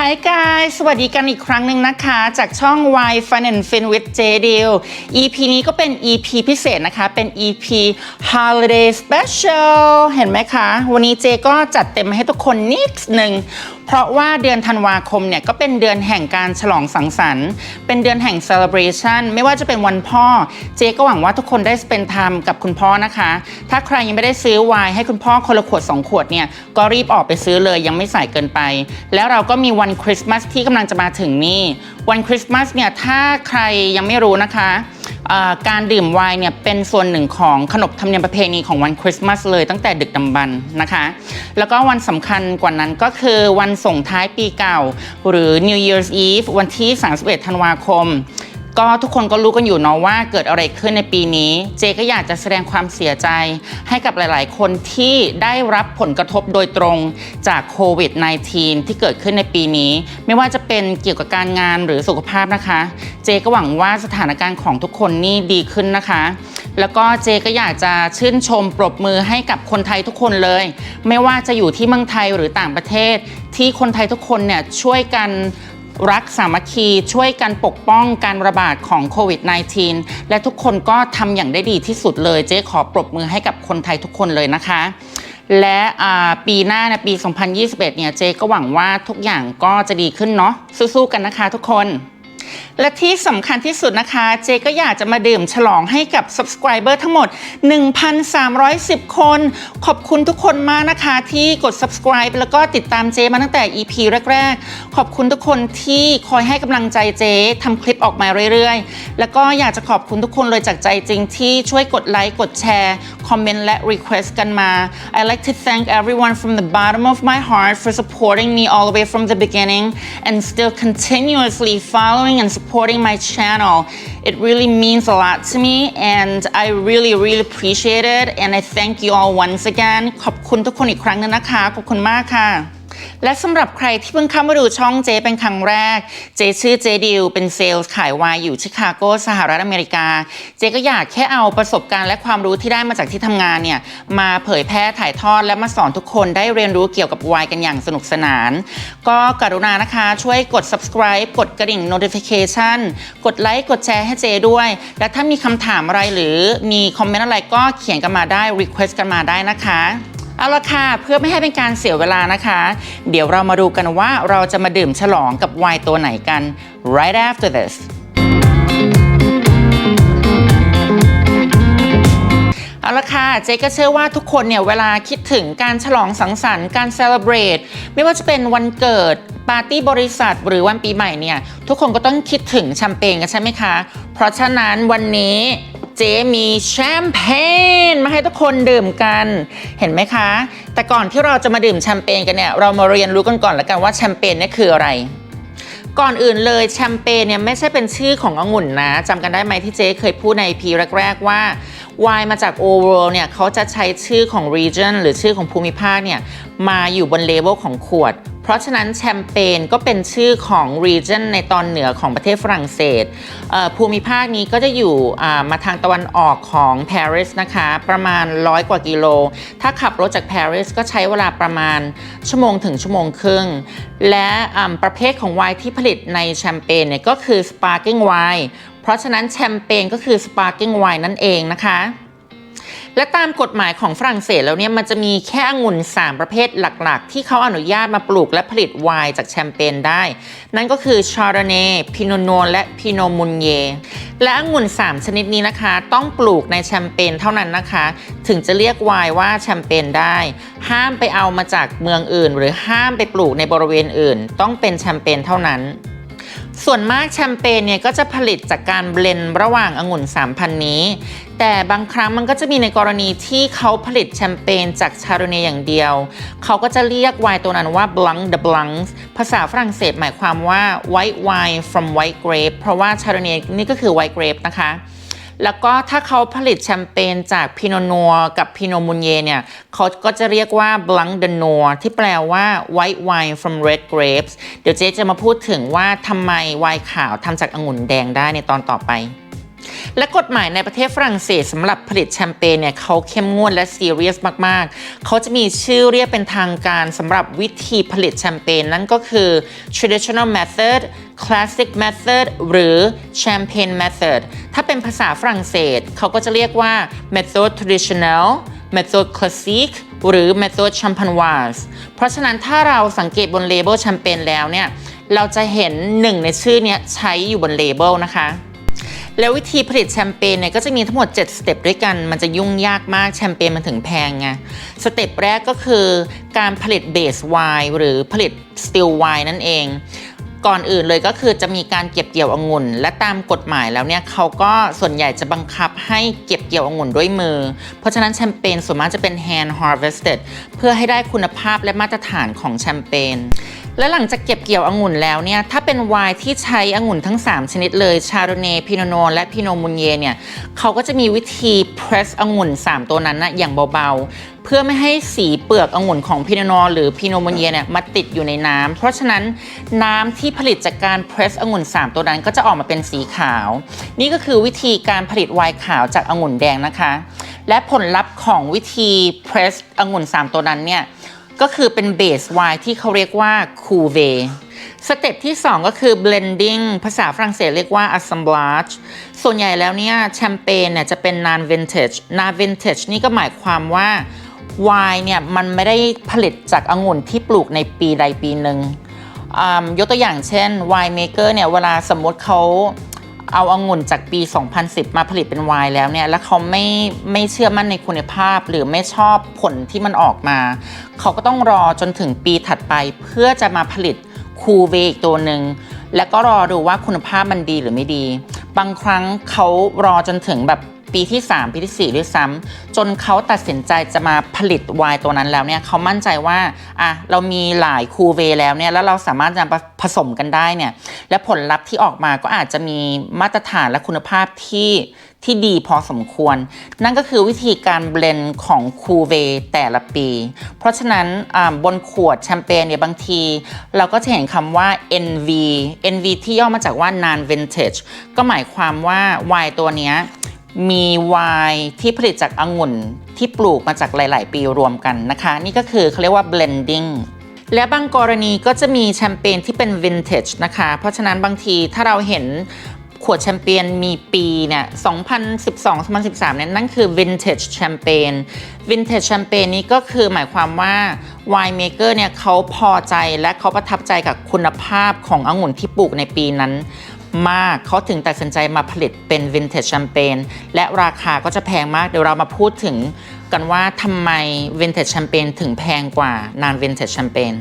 Hi guys สวัสดีกันอีกครั้งหนึ่งนะคะ จากช่อง Why Fun and Fin with J Deal EP นี้ก็เป็น EP พิเศษนะคะ เป็น EP Holiday Special เห็นไหมคะ วันนี้เจก็จัดเต็มมาให้ทุกคนนิดหนึ่ง เพราะว่าเดือนธันวาคมเนี่ยก็เป็นเดือนแห่งการฉลองสังสรรค์ เป็นเดือนแห่ง celebration ไม่ว่าจะเป็นวันพ่อ เจก็หวังว่าทุกคนได้ spend time กับคุณพ่อนะคะ ถ้าใครยังไม่ได้ซื้อไวน์ให้คุณพ่อคนละขวด 2 ขวดเนี่ยก็รีบออกไปซื้อเลยยังไม่สายเกินไป แล้วเราก็มีวันคริสต์มาสที่กำลังจะมาถึงนี่ วันคริสต์มาสเนี่ยถ้าใครยังไม่รู้นะคะ การดื่มไวน์เนี่ยเป็นส่วนหนึ่งของขนบธรรมเนียมประเพณีของวันคริสต์มาสเลยตั้งแต่ดึกดำบรรพ์นะคะ แล้วก็วันสำคัญกว่านั้นก็คือวันส่งท้ายปีเก่า หรือ New Year's Eve วันที่ 31 ธันวาคม ก็ทุกคนก็รู้กันอยู่เนาะว่าเกิดอะไรขึ้นในปีนี้ เจก็อยากจะแสดงความเสียใจให้กับหลาย ๆ คนที่ได้รับผลกระทบโดยตรงจากโควิด -19 ที่เกิดขึ้นในปีนี้ ไม่ว่าจะเป็นเกี่ยวกับการงานหรือสุขภาพนะคะ เจก็หวังว่าสถานการณ์ของทุกคนนี่ดีขึ้นนะคะ แล้วก็เจก็อยากจะชื่นชมปรบมือให้กับคนไทยทุกคนเลย ไม่ว่าจะอยู่ที่เมืองไทยหรือต่างประเทศ ที่คนไทยทุกคนเนี่ยช่วยกัน รักสามัคคีช่วยกันปกป้องการระบาดของโควิด -19 และทุกคนก็ทำอย่างได้ดีที่สุดเลย เจ๊ขอปรบมือให้กับคนไทยทุกคนเลยนะคะ และปีหน้าในปี 2021 เนี่ยเจ๊ก็หวังว่าทุกอย่างก็จะดีขึ้นเนาะสู้ๆกันนะคะทุกคน และที่สำคัญที่สุดนะคะ เจก็อยากจะมาดื่มฉลองให้กับ subscriber ทั้งหมด 1,310 คน ขอบคุณทุกคนมากนะคะ ที่กด subscribe แล้วก็ติดตามเจมาตั้งแต่ EP แรก ๆ ขอบคุณทุกคนที่คอยให้กำลังใจเจทำคลิปออกมาเรื่อยๆ แล้วก็อยากจะขอบคุณทุกคนเลยจากใจจริงที่ช่วยกดไลค์ กดแชร์ คอมเมนต์และ request กันมา I like to thank everyone from the bottom of my heart for supporting me all the way from the beginning and still continuously following and supporting my channel. It really means a lot to me and I really really appreciate it and I thank you all once again ขอบคุณทุกคนอีกครั้งหนึงนะคะ ขอบคุณมากค่ะ และสำหรับใครที่เพิ่งเข้ามาดูช่องเจเป็นครั้งแรก เจชื่อเจดิวเป็นเซลล์ขายไวน์อยู่ชิคาโกสหรัฐอเมริกา เจก็อยากแค่เอาประสบการณ์และความรู้ที่ได้มาจากที่ทำงานเนี่ยมาเผยแพร่ถ่ายทอดและมาสอนทุกคนได้เรียนรู้เกี่ยวกับไวน์กันอย่างสนุกสนาน ก็กรุณานะคะช่วยกด subscribe กดกระดิ่ง notification กดไลค์กดแชร์ให้เจด้วย และถ้ามีคำถามอะไรหรือมีคอมเมนต์อะไรก็เขียนกันมาได้ request กันมาได้นะคะ เอาละค่ะ เพื่อไม่ให้เป็นการเสียเวลานะคะ เดี๋ยวเรามาดูกันว่าเราจะมาดื่มฉลองกับไวน์ตัวไหนกัน right after this เอาละค่ะ เจ๊ก็เชื่อว่าทุกคนเนี่ย เวลาคิดถึงการฉลองสังสรรค์การ celebrate ไม่ว่าจะเป็นวันเกิด ปาร์ตี้บริษัท หรือวันปีใหม่เนี่ย ทุกคนก็ต้องคิดถึงแชมเปญกันใช่ไหมคะ เพราะฉะนั้นวันนี้ เจ๊มีแชมเปญมาให้ทุกคนดื่มกัน เห็นไหมคะ แต่ก่อนที่เราจะมาดื่มแชมเปญกันเนี่ย เรามาเรียนรู้กันก่อนละกันว่าแชมเปญนี่คืออะไร ก่อนอื่นเลยแชมเปญเนี่ยไม่ใช่เป็นชื่อขององุ่นนะจำกันได้ไหมที่เจ๊เคยพูดในพีแรกๆว่าไวน์มาจาก overall เนี่ยเขาจะใช้ชื่อของ region หรือชื่อของภูมิภาคเนี่ยมาอยู่บนเลเวลของขวด เพราะฉะนั้นแชมเปญก็เป็นชื่อของ region ในตอนเหนือของประเทศฝรั่งเศส ภูมิภาคนี้ก็จะอยู่มาทางตะวันออกของปารีสนะคะ ประมาณร้อยกว่ากิโล ถ้าขับรถจากปารีสก็ใช้เวลาประมาณชั่วโมงถึงชั่วโมงครึ่ง และประเภทของไวน์ที่ผลิตในแชมเปญเนี่ยก็คือ sparkling wine เพราะฉะนั้นแชมเปญก็คือ sparkling wine นั่นเองนะคะ และตามกฎหมายของฝรั่งเศสแล้วเนี่ยมันจะมีแค่องุ่น 3 ประเภทหลักๆ ที่เขาอนุญาตมาปลูกและผลิตไวน์จากแชมเปญได้ นั่นก็คือชาร์ดเน่พิโนโนและพิโนมุนเยและองุ่น 3 ชนิดนี้นะคะ ต้องปลูกในแชมเปญเท่านั้นนะคะ ถึงจะเรียกไวน์ว่าแชมเปญได้ ห้ามไปเอามาจากเมืองอื่น หรือห้ามไปปลูกในบริเวณอื่น ต้องเป็นแชมเปญเท่านั้น ส่วนมากแชมเปญเนี่ยก็จะผลิตจากการเบลนด์ระหว่างองุ่น 3,000 นี้ แต่บางครั้งมันก็จะมีในกรณีที่เขาผลิตแชมเปญจากชาโรเนอย่างเดียว เขาก็จะเรียกไวน์ตัวนั้นว่า Blanc de Blancs ภาษาฝรั่งเศสหมายความว่า white wine from white grape เพราะว่าชาโรเนนี่ก็คือ white grape นะคะ แล้วก็ถ้าเขาผลิตแชมเปญจากพิโนนัวกับพิโนมุนเยเนี่ยเขาก็จะเรียกว่า Blanc de Noir ที่แปลว่า white wine from red grapes เดี๋ยวเจ๊จะมาพูดถึงว่าทำไมไวน์ขาวทำจากองุ่นแดงได้ในตอนต่อไป และกฎหมายในประเทศฝรั่งเศสสำหรับผลิตแชมเปญเนี่ยเขาเข้มงวดและซีเรียสมาก ๆ เขาจะมีชื่อเรียกเป็นทางการสำหรับวิธีผลิตแชมเปญนั่นก็คือ traditional method classic method หรือ champagne method ถ้าเป็นภาษาฝรั่งเศสเขาก็จะเรียกว่า method traditional method classique หรือ method champenoise เพราะฉะนั้นถ้าเราสังเกตบนเลเบลแชมเปญแล้วเนี่ย เราจะเห็นหนึ่งในชื่อเนี้ยใช้อยู่บนเลเบลนะคะ แล้ววิธีผลิตแชมเปญเนี่ยก็จะมีทั้งหมด 7 สเต็ปด้วยกัน มันจะยุ่งยากมากแชมเปญมันถึงแพงไง สเต็ปแรกก็คือการผลิตเบสไวน์หรือผลิตสติลไวน์นั่นเอง ก่อนอื่นเลยก็คือจะมีการเก็บเกี่ยวองุ่น และตามกฎหมายแล้วเนี่ยเขาก็ส่วนใหญ่จะบังคับให้เก็บเกี่ยวองุ่นด้วยมือ เพราะฉะนั้นแชมเปญส่วนมากจะเป็น hand harvested เพื่อให้ได้คุณภาพและมาตรฐานของแชมเปญ และหลังจากเก็บเกี่ยวองุ่นแล้วเนี่ยถ้าเป็นไวน์ที่ใช้องุ่นทั้ง 3 ชนิดเลยชาโรเน่พิโนโนและพิโนมูนเยเนี่ยเขาก็จะมีวิธีเพรสองุ่น 3 ตัวนั้นนะอย่างเบาๆ เพื่อไม่ให้สีเปลือกองุ่นของพิโนโนหรือพิโนมูนเยเนี่ยมาติดอยู่ในน้ำเพราะฉะนั้นน้ำที่ผลิตจากการเพรสองุ่น 3 ตัวนั้นก็จะออกมาเป็นสีขาว นี่ก็คือวิธีการผลิตไวน์ขาวจากองุ่นแดงนะคะ และผลลัพธ์ของวิธีเพรสองุ่น 3 ตัวนั้นเนี่ย ก็คือเป็นเบสไวน์ที่เขาเรียกว่าคูเวสเต็ปที่ 2 ก็คือ blending ภาษาฝรั่งเศสเรียกว่า assemblage ส่วนใหญ่แล้วเนี่ยแชมเปญเนี่ยจะเป็น non vintage non vintage นี่ก็หมายความว่าไวน์เนี่ยมันไม่ได้ผลิตจากองุ่นที่ปลูกในปีใดปีหนึ่งอ่ายกตัวอย่างเช่นไวน์เมเกอร์เนี่ยเวลาสมมติเขา เอาองุ่นจากปี 2010 มาผลิตเป็นไวน์แล้วเนี่ย แล้วเขาไม่ไม่เชื่อมั่นในคุณภาพ หรือไม่ชอบผลที่มันออกมา เขาก็ต้องรอจนถึงปีถัดไปเพื่อจะมาผลิตคูเวอีกตัวหนึ่งแล้วก็รอดูว่าคุณภาพมันดีหรือไม่ดี บางครั้งเขารอจนถึงแบบ ปีที่ 3 ปีที่ 4 ด้วยซ้ำจนเขาตัดสินใจจะมาผลิตไวน์ตัวนั้นแล้วเนี่ยเขามั่นใจว่าอะเรามีหลายคูเวแล้วเนี่ยแล้วเราสามารถจะผสมกันได้เนี่ยและผลลัพธ์ที่ออกมาก็อาจจะมีมาตรฐานและคุณภาพที่ที่ดีพอสมควร นั่นก็คือวิธีการเบลนของคูเวแต่ละปี เพราะฉะนั้นบนขวดแชมเปญเนี่ยบางที เราก็จะเห็นคำว่า NV NV ที่ย่อมาจากว่า non vintage ก็หมายความว่าไวน์ตัวเนี้ย มีไวน์ที่ผลิตจากองุ่นที่ปลูกมาจากหลาย ๆ ปีรวมกันนะคะ นี่ก็คือเขาเรียกว่า blending และบางกรณีก็จะมีแชมเปญที่เป็น vintage นะคะ เพราะฉะนั้นบางทีถ้าเราเห็นขวดแชมเปญมีปีเนี่ย 2012-2013 เนี่ยนั่นคือ vintage champagne vintage champagne นี้ก็คือหมายความว่า wine maker เนี่ยเขาพอใจและเขาประทับใจกับคุณภาพขององุ่นที่ปลูกในปีนั้น มากเขาถึงตัดสินใจมาผลิตเป็นวินเทจแชมเปญและราคาก็จะแพงมาก เดี๋ยวเรามาพูดถึงกันว่าทำไมวินเทจแชมเปญถึงแพงกว่านานวินเทจแชมเปญ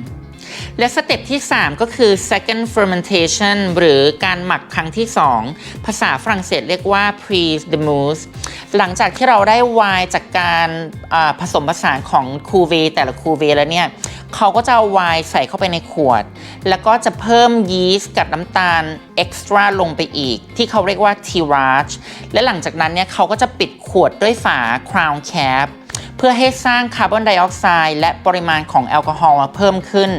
และสเต็ปที่ 3 ก็คือ second fermentation หรือการหมักครั้งที่ 2 ภาษาฝรั่งเศสเรียกว่า pre de mousse หลังจากที่เราได้ไวน์จากการผสมผสานของคูเวแต่ละคูเวแล้วเนี่ยเขาก็จะเอาไวน์ใส่เข้าไปในขวด แล้วก็จะเพิ่มยีสต์กับน้ำตาลเอ็กซ์ตร้าลงไปอีก ที่เขาเรียกว่า tirage และหลังจากนั้นเนี่ยเขาก็จะปิดขวดด้วยฝา crown cap เพื่อให้สร้างคาร์บอนไดออกไซด์และปริมาณของแอลกอฮอล์เพิ่มขึ้น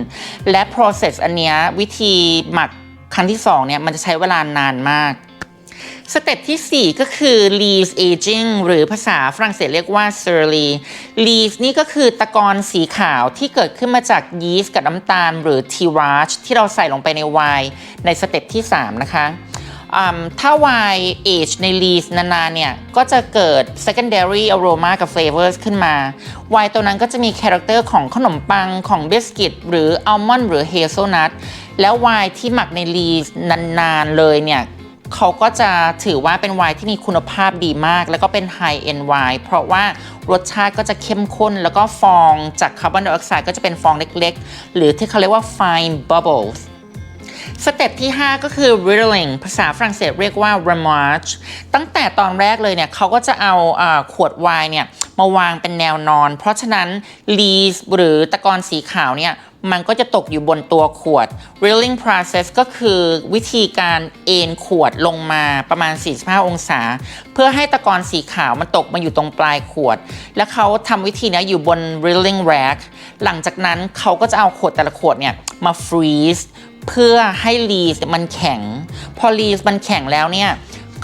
และ process อันนี้วิธีหมักครั้งที่2เนี่ยมันจะใช้เวลานานมากสเต็ปที่ 4 ก็คือ leaves aging หรือภาษาฝรั่งเศสเรียกว่า surly leaves นี่ก็คือตะกอนสีขาวที่เกิดขึ้นมาจากยีสต์กับน้ำตาล หรือ tirage ที่เราใส่ลงไปในไวน์ในสเต็ปที่ 3 นะคะ ถ้าไวน์ age ใน leaves นานๆเนี่ย ก็จะเกิด secondary aroma กับ flavors ขึ้นมา ไวน์ตัวนั้นก็จะมีคาแรคเตอร์ของขนมปังของบิสกิตหรืออัลมอนด์หรือเฮเซลนัทแล้วไวน์ที่หมักใน leaves นานๆเลยเนี่ยเขาก็จะถือว่าเป็นไวน์ที่มีคุณภาพดีมาก แล้วก็เป็น High End Wine เพราะว่ารสชาติก็จะเข้มข้น แล้วก็ฟองจากคาร์บอนไดออกไซด์ก็จะเป็นฟองเล็กๆ หรือที่เขาเรียกว่า fine bubbles สเต็ปที่ 5 ก็คือ riddling ภาษาฝรั่งเศสเรียกว่า remage ตั้งแต่ตอนแรกเลยเนี่ยเขาก็จะเอาอขวดไวน์เนี่ยมาวางเป็นแนวนอน เพราะฉะนั้น lees หรือตะกอนสีขาวเนี่ยมันก็จะตกอยู่บนตัวขวด Rilling process ก็คือวิธีการเอนขวดลงมาประมาณ 45 องศา เพื่อให้ตะกอนสีขาวมันตกมาอยู่ตรงปลายขวด แล้วเขาทำวิธีนี้อยู่บน Rilling rack หลังจากนั้นเขาก็จะเอาขวดแต่ละขวดเนี่ยมา freeze เพื่อให้ลีสมันแข็ง พอลีสมันแข็งแล้วเนี่ย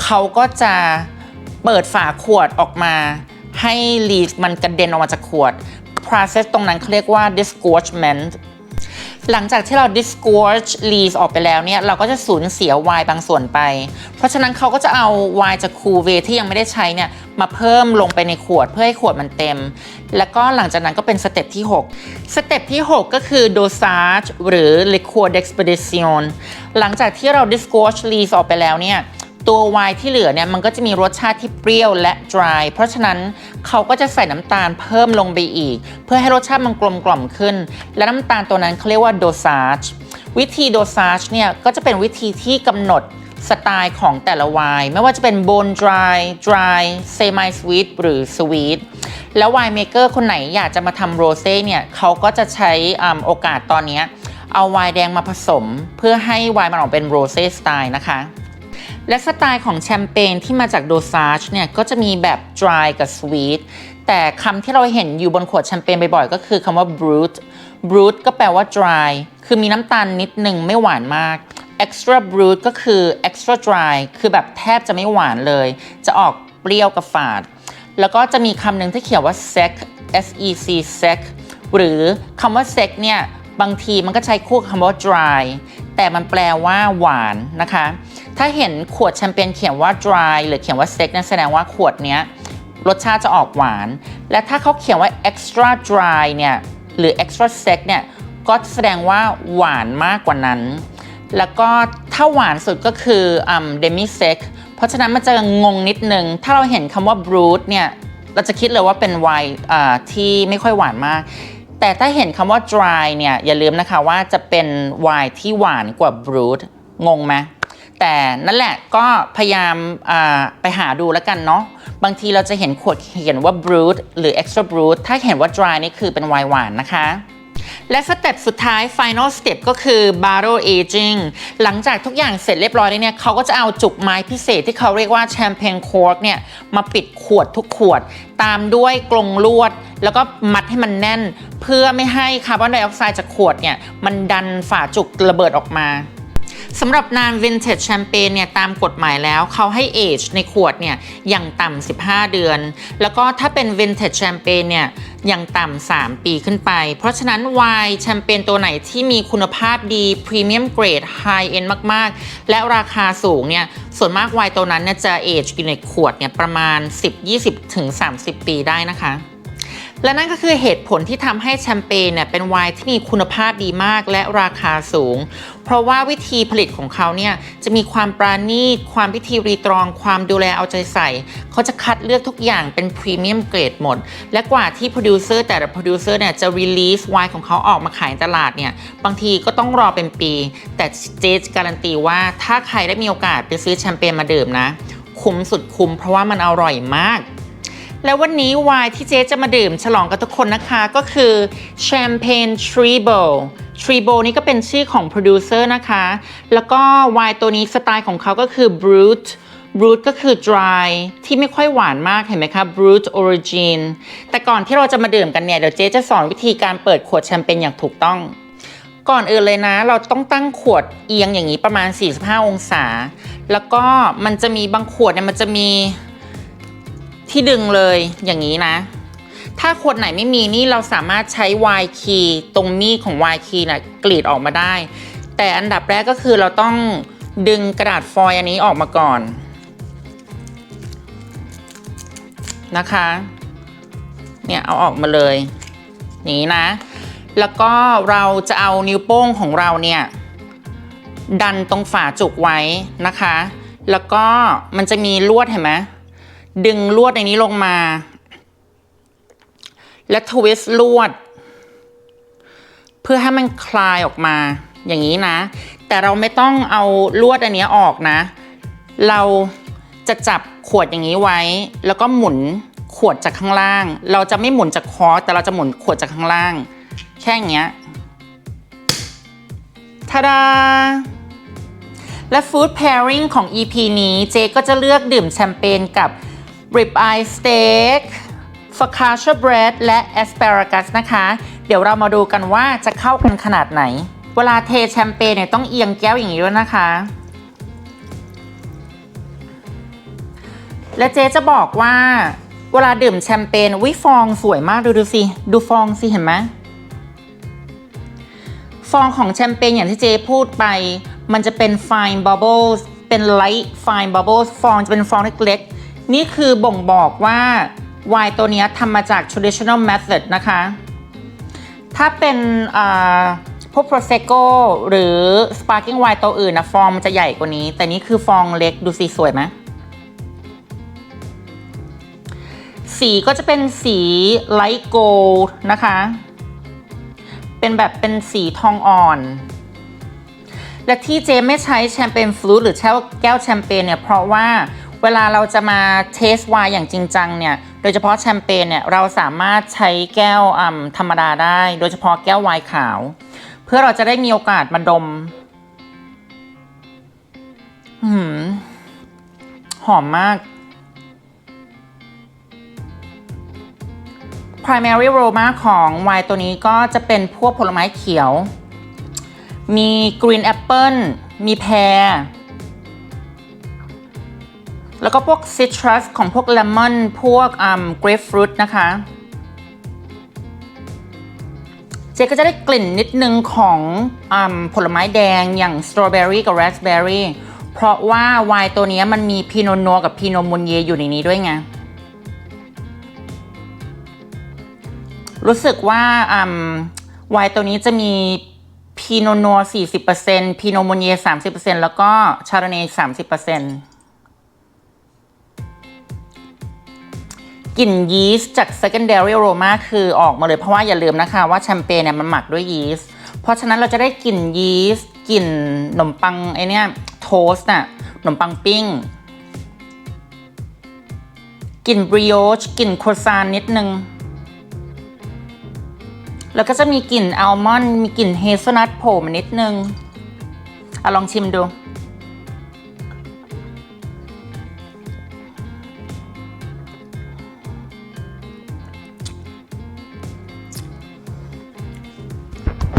เขาก็จะเปิดฝาขวดออกมา ให้ลีสมันกระเด็นออกมาจากขวด process ตรงนั้นเขาเรียกว่า disgorgement หลังจากที่เรา disgorge leaves ออกไปแล้วเนี่ย เราก็จะสูญเสียไวน์บางส่วนไป เพราะฉะนั้นเขาก็จะเอาไวน์จากคูเวที่ยังไม่ได้ใช้เนี่ย มาเพิ่มลงไปในขวดเพื่อให้ขวดมันเต็ม แล้วก็หลังจากนั้นก็เป็นสเต็ปที่ 6 สเต็ปที่ 6 ก็คือ dosage หรือ liqueur d'expedition หลังจากที่เรา disgorge leaves ออกไปแล้วเนี่ย ตัวไวน์ที่เหลือเนี่ยมันก็จะมีรสชาติที่เปรี้ยวและ dry เพราะฉะนั้นเขาก็จะใส่น้ำตาลเพิ่มลงไปอีก เพื่อให้รสชาติมันกลมกล่อมขึ้น และน้ำตาลตัวนั้นเขาเรียกว่า dosage วิธี dosage เนี่ยก็จะเป็นวิธีที่กำหนดสไตล์ของแต่ละไวน์ไม่ว่าจะเป็น bone dry dry semi sweet หรือ sweet แล้วไวน์เมเกอร์คนไหนอยากจะมาทำโรเซ่เนี่ยเขาก็จะใช้อืมโอกาสตอนนี้เอาไวน์แดงมาผสม เพื่อให้ไวน์มันออกเป็นโรเซ่สไตล์นะคะ และสไตล์ของแชมเปญที่มาจากโดซาจเนี่ยก็จะมีแบบ dry กับ sweet แต่คำที่เราเห็นอยู่บนขวดแชมเปญบ่อยๆ ก็คือคำว่า brut brut ก็แปลว่า dry คือมีน้ำตาลนิดนึงไม่หวานมาก extra brut ก็คือ extra dry คือแบบแทบจะไม่หวานเลย จะออกเปรี้ยวกับฝาด แล้วก็จะมีคำหนึ่งที่เขียนว่า sec s e c sec หรือคำว่า sec เนี่ยบางทีมันก็ใช้คู่คำว่า dry แต่มันแปลว่าหวานนะคะ ถ้าเห็นขวดแชมเปญเขียนว่า dry หรือเขียนว่า sec นั่นแสดงว่าขวดเนี้ยรสชาติจะออกหวาน และถ้าเขาเขียนว่า extra dry เนี่ยหรือ extra sec เนี่ยก็แสดงว่าหวานมากกว่านั้น แล้วก็ถ้าหวานสุดก็คืออืม demi sec เพราะฉะนั้นมันจะงงนิดนึง ถ้าเราเห็นคำว่า brut เนี่ยเราจะคิดเลยว่าเป็นไวน์ที่ไม่ค่อยหวานมาก แต่ถ้าเห็นคำว่า dry เนี่ยอย่าลืมนะคะว่าจะเป็นไวน์ที่หวานกว่า brut งงไหม แต่นั่นแหละก็พยายามไปหาดูแล้วกันเนาะบางทีเราจะเห็นขวดเขียนว่า brut หรือ extra brut ถ้าเห็นว่า dry นี่คือเป็นไวน์หวานนะคะและสเต็ปสุดท้าย final step ก็คือ barrel aging หลังจากทุกอย่างเสร็จเรียบร้อยแล้วเนี่ยเขาก็จะเอาจุกไม้พิเศษที่เขาเรียกว่า champagne cork เนี่ยมาปิดขวดทุกขวด ตามด้วยกรงลวด แล้วก็มัดให้มันแน่น เพื่อไม่ให้คาร์บอนไดออกไซด์จากขวดเนี่ยมันดันฝาจุกระเบิดออกมา สำหรับนาน Vintage Champagne เนี่ยตามกฎหมายแล้วเขาให้ age ในขวดเนี่ยอย่างต่ำ15 เดือน แล้วก็ถ้าเป็น Vintage Champagne เนี่ยอย่างต่ำ3ปีขึ้นไป เพราะฉะนั้นไวน์แชมเปญตัวไหนที่มีคุณภาพดี Premium Grade High End มาก ๆ และราคาสูงเนี่ยส่วนมากไวน์ตัวนั้นเนี่ยจะ age อยู่ในขวดเนี่ยประมาณ 10-20ถึง30 ปีได้นะคะ และนั่นก็คือเหตุผลที่ทำให้แชมเปญเนี่ยเป็นไวน์ที่มีคุณภาพดีมากและราคาสูง เพราะว่าวิธีผลิตของเขาเนี่ยจะมีความปราณีต ความพิธีรีตรอง ความดูแลเอาใจใส่ เขาจะคัดเลือกทุกอย่างเป็นพรีเมียมเกรดหมด และกว่าที่โปรดิวเซอร์แต่ละโปรดิวเซอร์เนี่ยจะรีลีสไวน์ของเขาออกมาขายตลาดเนี่ยบางทีก็ต้องรอเป็นปี แต่เจสการันตีว่าถ้าใครได้มีโอกาสไปซื้อแชมเปญมาดื่มนะ คุ้มสุดคุ้มเพราะว่ามันอร่อยมาก แล้ววันนี้ไวน์ที่เจ๊จะมาดื่มฉลองกับทุกคนนะคะ ก็คือ Champagne Treble Treble นี่ก็เป็นชื่อของโปรดิวเซอร์นะคะ แล้วก็ไวน์ตัวนี้สไตล์ของเขาก็คือ Brut Brut ก็คือ dry ที่ไม่ค่อยหวานมากเห็นไหมคะ Brut Origin แต่ก่อนที่เราจะมาดื่มกันเนี่ย เดี๋ยวเจ๊จะสอนวิธีการเปิดขวดแชมเปญอย่างถูกต้อง ก่อนอื่นเลยนะ เราต้องตั้งขวดเอียงอย่างนี้ประมาณ 45 องศา แล้วก็มันจะมีบางขวดเนี่ยมันจะมี ที่ดึงเลยอย่างนี้นะ ถ้าขวดไหนไม่มีนี่เราสามารถใช้วายคีย์ตรงมีดของวายคีย์นะกรีดออกมาได้ แต่อันดับแรกก็คือเราต้องดึงกระดาษฟอยล์อันนี้ออกมาก่อนนะคะ เนี่ยเอาออกมาเลยอย่างนี้นะ แล้วก็เราจะเอานิ้วโป้งของเราเนี่ยดันตรงฝาจุกไว้นะคะ แล้วก็มันจะมีลวดเห็นไหม ดึงลวดในนี้ลงมา และทวิสต์ลวด เพื่อให้มันคลายออกมาอย่างนี้นะ แต่เราไม่ต้องเอาลวดอันนี้ออกนะ เราจะจับขวดอย่างนี้ไว้ แล้วก็หมุนขวดจากข้างล่าง เราจะไม่หมุนจากคอแต่เราจะหมุนขวดจากข้างล่าง แค่อย่างเงี้ยทาดาและ Food Pairing ของ EP นี้เจก็จะเลือกดื่มแชมเปญกับ Rib Eye Steak Focaccia Bread และ Asparagus นะคะ เดี๋ยวเรามาดูกันว่าจะเข้ากันขนาดไหน เวลาเทแชมเปญเนี่ยต้องเอียงแก้วอย่างนี้ด้วยนะคะ และเจ๊จะบอกว่าเวลาดื่มแชมเปญวิฟองสวยมากดูดูสิ ดูฟองสิเห็นไหมฟองของแชมเปญอย่างที่เจ๊พูดไป มันจะเป็น fine bubbles เป็น light fine bubbles ฟองจะเป็นฟองเล็กๆ นี่คือบ่งบอกว่าไวน์ตัวนี้ทำมาจาก traditional method นะคะ ถ้าเป็นพวก prosecco หรือ sparkling wine ตัวอื่นนะฟองมันจะใหญ่กว่านี้ แต่นี่คือฟองเล็กดูสิสวยไหมสีก็จะเป็นสีไลท์โกลด์นะคะ เป็นแบบเป็นสีทองอ่อน และที่เจไม่ใช้แชมเปญฟลูหรือแก้วแชมเปญเนี่ยเพราะว่า เวลาเราจะมาเทสไวน์อย่างจริงจังเนี่ย โดยเฉพาะแชมเปญเนี่ยเราสามารถใช้แก้วธรรมดาได้ โดยเฉพาะแก้วไวน์ขาว เพื่อเราจะได้มีโอกาสมาดมหืมหอมมาก primary aroma ของไวน์ตัวนี้ก็จะเป็นพวกผลไม้เขียว มี green apple มีแพร แล้วก็พวก citrus ของพวก lemon พวกอืม grapefruit นะคะ เจก็จะได้กลิ่นนิดนึงของอมผลไม้แดงอย่าง strawberry กับ raspberry เพราะว่าไวน์ตัวนี้มันมีพีโนโนกับพีโนมูนเยอยู่ในนี้ด้วยไง รู้สึกว่าอืมไวน์ตัวนี้จะมีพีโนโน40%พีโนมูนเย30%แล้วก็ชาร์ดเนย์30% กลิ่นยีสต์จาก secondary aroma คือออกมาเลยเพราะว่าอย่าลืมนะคะว่าแชมเปญเนี่ยมันหมักด้วยยีสต์เพราะฉะนั้นเราจะได้กลิ่นยีสต์กลิ่นขนมปังไอเนี้ยโทสต์น่ะขนมปังปิ้งกลิ่นบริโอชกลิ่นโครซานนิดนึง แล้วก็จะมีกลิ่นอัลมอนด์มีกลิ่นเฮเซลนัทโผล่มานิดนึงอะลองชิมดู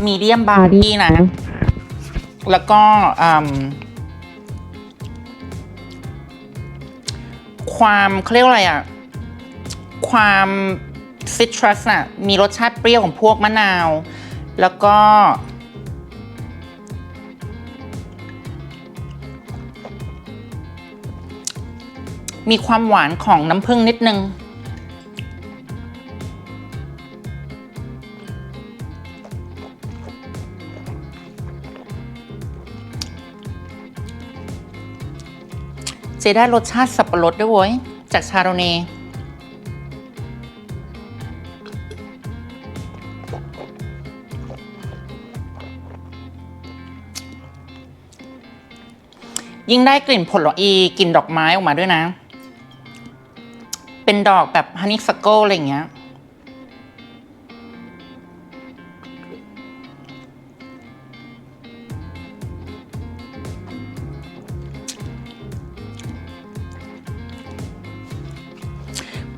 มีเดียมบาร์ดี้นะ แล้วก็ความเขาเรียกอะไรอะความซิตรัสน่ะมีรสชาติเปรี้ยวของพวกมะนาว แล้วก็ มีความหวานของน้ำผึ้งนิดนึง จะได้รสชาติสับปะรดด้วยเว้ย จากชาโรเน่ยิ่งได้กลิ่นผลอีกลิ่นดอกไม้ออกมาด้วยนะ เป็นดอกแบบฮันนี่สโกอะไรอย่างเงี้ย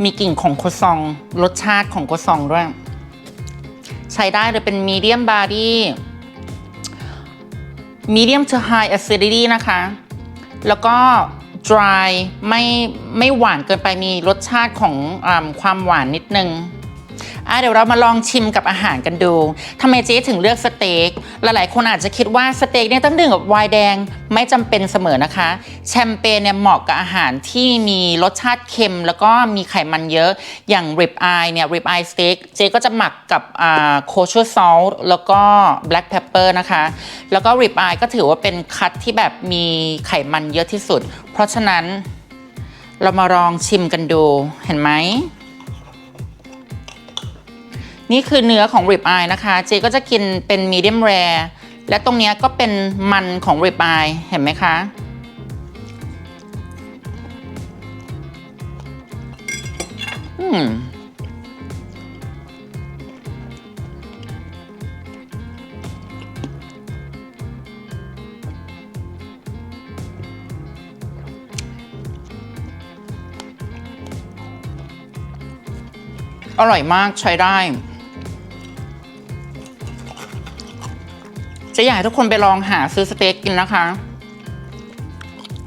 มีกลิ่นของโคซอง รสชาติของโคซองด้วย ใช้ได้เลยเป็นมีเดียมบาร์ดี้ medium to high acidity นะคะ แล้วก็ dry ไม่ไม่หวานเกินไปมีรสชาติของอความหวานนิดนึง อะเดี๋ยวเรามาลองชิมกับอาหารกันดูทำไมเจ๊ถึงเลือกสเต็กหลายๆคนอาจจะคิดว่าสเต็กเนี่ยต้องดื่มกับไวน์แดงไม่จำเป็นเสมอนะคะ แชมเปญเนี่ยเหมาะกับอาหารที่มีรสชาติเค็ม แล้วก็มีไขมันเยอะอย่าง rib eye เนี่ย rib eye steak เจ๊ก็จะหมักกับอ่า kosher salt แล้วก็ black pepper นะคะ แล้วก็ rib eye ก็ถือว่าเป็นคัตที่แบบมีไขมันเยอะที่สุด เพราะฉะนั้นเรามาลองชิมกันดูเห็นไหม นี่คือเนื้อของ rib eye นะคะ เจก็จะกินเป็น medium rare และตรงนี้ก็เป็นมันของ rib eye เห็นไหมคะ อืมอร่อยมากใช้ได้ จะอยากให้ทุกคนไปลองหาซื้อสเต็กกินนะคะ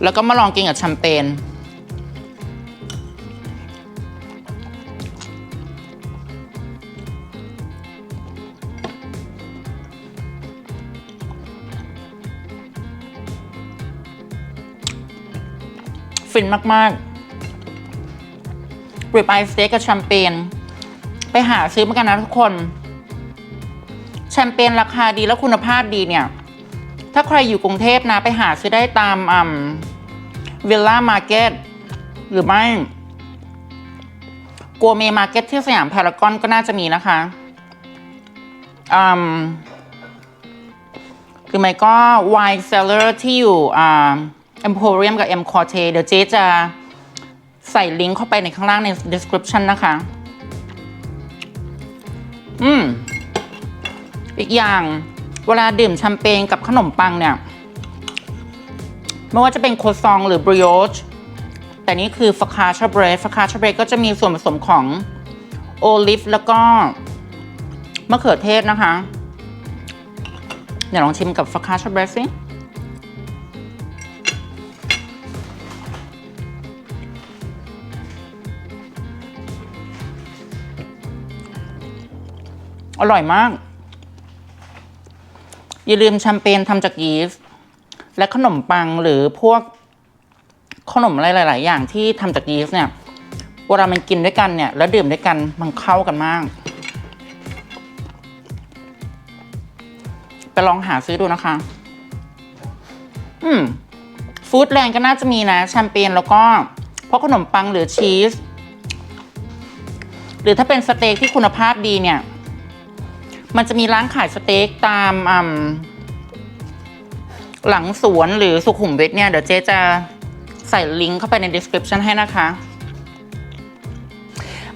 แล้วก็มาลองกินกับแชมเปญฟินมากๆริบไอสเต็กกับแชมเปญไปหาซื้อมากันนะทุกคน มเปญราคาดีและคุณภาพดีเนี่ย ถ้าใครอยู่กรุงเทพนะไปหาซื้อได้ตามอ่าวิลล่ามาร์เก็ตหรือไม่กัวเมมาร์เก็ตที่สยามพารากอนก็น่าจะมีนะคะอืมหรือไม่ก็ wine cellar ที่อยู่อ่า Emporium กับ M Corte เดี๋ยวเจ๊จะใส่ลิงก์เข้าไปในข้างล่างใน description นะคะ อืม อีกอย่างเวลาดื่มแชมเปญกับขนมปังเนี่ย ไม่ว่าจะเป็นโคซองหรือบริโอชแต่นี่คือฟ c คาชาเบรดฟ c คาชาเบรดก็จะมีส่วนผสมของโอลิฟแล้วก็มะเขือเทศนะคะ เดี๋ยวลองชิมกับฟ c คาชาเบรดสิอร่อยมาก อย่าลืมแชมเปญทำจากยีสต์และขนมปังหรือพวกขนมอะไรหลาย ๆ อย่างที่ทำจากยีสต์เนี่ยเวลามันกินด้วยกันเนี่ยแล้วดื่มด้วยกันมันเข้ากันมากไปลองหาซื้อดูนะคะ อืมฟู้ดแลนด์ก็น่าจะมีนะ แชมเปญแล้วก็พวกขนมปังหรือชีส หรือถ้าเป็นสเต็กที่คุณภาพดีเนี่ย มันจะมีร้านขายสเต็กตามหลังสวนหรือสุขุมวิทเนี่ย เดี๋ยวเจ๊จะใส่ลิงก์เข้าไปใน description ให้นะคะ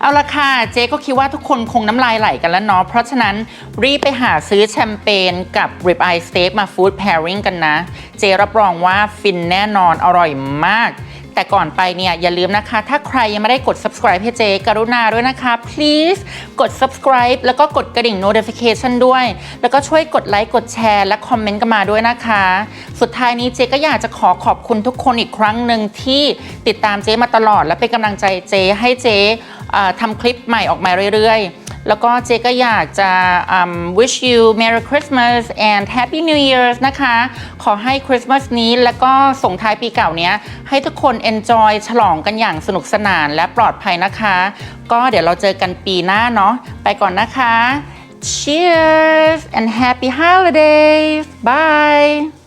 เอาละค่ะ เจ๊ก็คิดว่าทุกคนคงน้ำลายไหลกันแล้วเนาะเพราะฉะนั้นรีบไปหาซื้อแชมเปญกับ rib eye steak มา food pairing กันนะ เจ๊รับรองว่าฟินแน่นอนอร่อยมาก แต่ก่อนไปเนี่ยอย่าลืมนะคะ ถ้าใครยังไม่ได้กด subscribe ให้เจกรุณาด้วยนะคะ please กด subscribe แล้วก็กดกระดิ่ง notification ด้วย แล้วก็ช่วยกดไลค์กดแชร์และคอมเมนต์กันมาด้วยนะคะ สุดท้ายนี้เจ๊ก็อยากจะขอขอบคุณทุกคนอีกครั้งหนึ่งที่ติดตามเจ๊มาตลอดและเป็นกำลังใจเจ๊ให้เจ๊ ทำคลิปใหม่ออกมาเรื่อยๆ แล้วก็เจ๊ก็อยากจะ wish you Merry Christmas and Happy New Year's นะคะ ขอให้คริสต์มาสนี้แล้วก็ส่งท้ายปีเก่าเนี้ย ให้ทุกคน enjoy ฉลองกันอย่างสนุกสนานและปลอดภัยนะคะ ก็เดี๋ยวเราเจอกันปีหน้าเนาะไปก่อนนะคะ Cheers and happy holidays bye